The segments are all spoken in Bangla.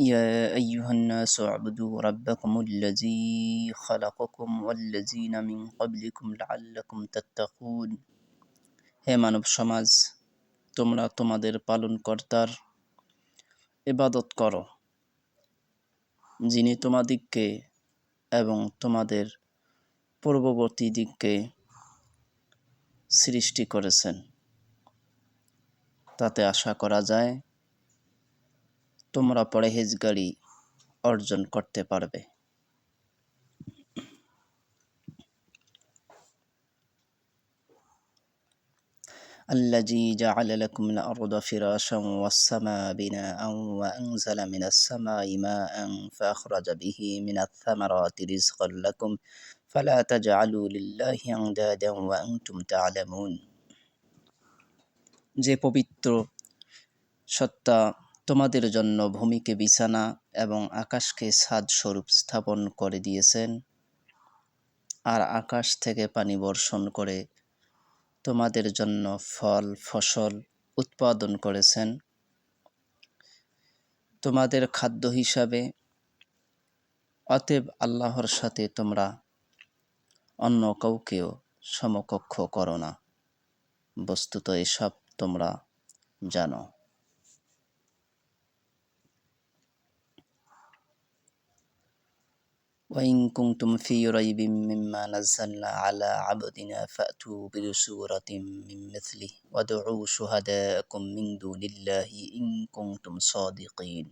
يا أيها الناس اعبدوا ربكم الذي خلقكم والذين من قبلكم لعلكم تتقون হে মানব সমাজ তোমরা তোমাদের পালনকর্তার ইবাদত করো যিনি তোমাদিগকে এবং তোমাদের পূর্ববর্তী দিককে সৃষ্টি করেছেন তাতে আশা করা যায় তোমরা পরেহেজগারি অর্জন করতে পারবে الذي جعل لكم الأرض فراشا والسماء بناء وأنزل من السماء ماء فأخرج به من الثمرات رزقا لكم فلا تجعلوا لله أندادا وأنتم تعلمون যে পবিত্র সত্তা তোমাদের জন্য ভূমিকে বিছানা এবং আকাশকে ছাদ স্বরূপ স্থাপন করে দিয়েছেন। আর আকাশ থেকে পানি বর্ষণ করে তোমাদের জন্য ফল, ফসল উৎপাদন করেছেন। তোমাদের খাদ্য হিসাবে অতএব আল্লাহর সাথে তোমরা অন্য কাউকেও সমকক্ষ করো না। বস্তুত এসব তোমরা জানো। وإن كنتم في ريب مما نزلنا على عبدنا فأتوا بسورة من مثله وادعوا شهداءكم من دون الله إن كنتم صادقين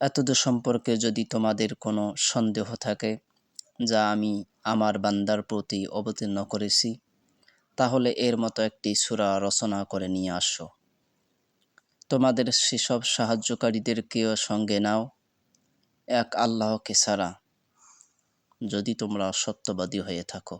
এতদ সম্পর্কে যদি তোমাদের কোনো সন্দেহ থাকে যা আমি আমার বান্দার প্রতি অবতীর্ণ করেছি তাহলে এর মতো একটি সুরা রচনা করে নিয়ে আসো তোমাদের সেসব সাহায্যকারীদেরকেও সঙ্গে নাও এক আল্লাহকে ছাড়া যদি তোমরা সত্যবাদী হয়ে থাকো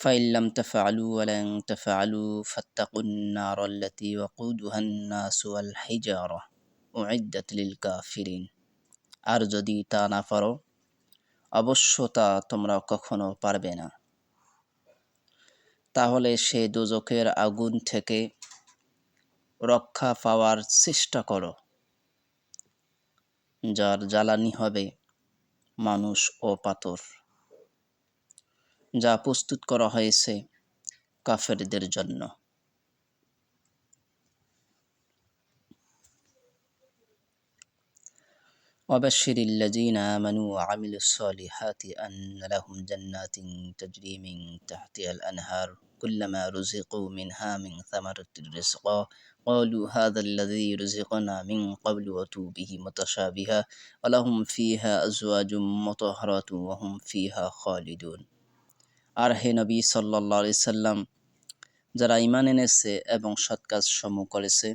فإن لم تفعلوا ولن تفعلوا فاتقوا النار التي وقودها الناس والحجارة أعدت للكافرين আর যদি তা না পারো অবশ্য তা তোমরা কখনো পারবে না তাহলে সে দোজকের আগুন থেকে রক্ষা পাওয়ার চেষ্টা করো যার জ্বালানি হবে মানুষ ও পাথর যা প্রস্তুত করা হয়েছে কাফেরদের জন্য وبشر الذين آمنوا وعملوا الصالحات أن لهم جنات تجري من تحتها الأنهار كلما رزقوا منها من ثمرة رزقا قالوا هذا الذي رزقنا من قبل وتوا به متشابها ولهم فيها أزواج مطهرات وهم فيها خالدون আর হে নবী সাল্লা সাল্লাম যারা ইমান এনেছে এবং সৎ কাজ সমূহ করেছে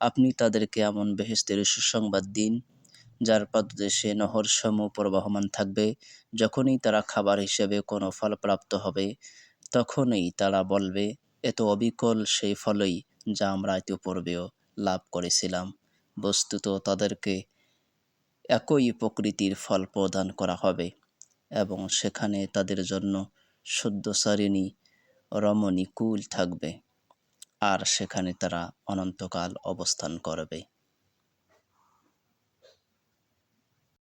আপনি তাদেরকে এমন বেহেস্তের সুসংবাদ দিন যার পাদদেশে নহর সমূহ প্রবাহমান থাকবে যখনই তারা খাবার হিসেবে কোনো ফল প্রাপ্ত হবে তখনই তারা বলবে, এত অবিকল সেই ফলই যা আমরা ইতিপূর্বেও লাভ করেছিলাম। বস্তুত তাদেরকে একই প্রকৃতির ফল প্রদান করা হবে এবং সেখানে তাদের জন্য শুদ্ধসারিণী রমণী কুল থাকবে। আর সেখানে তারা অনন্তকাল অবস্থান করবে।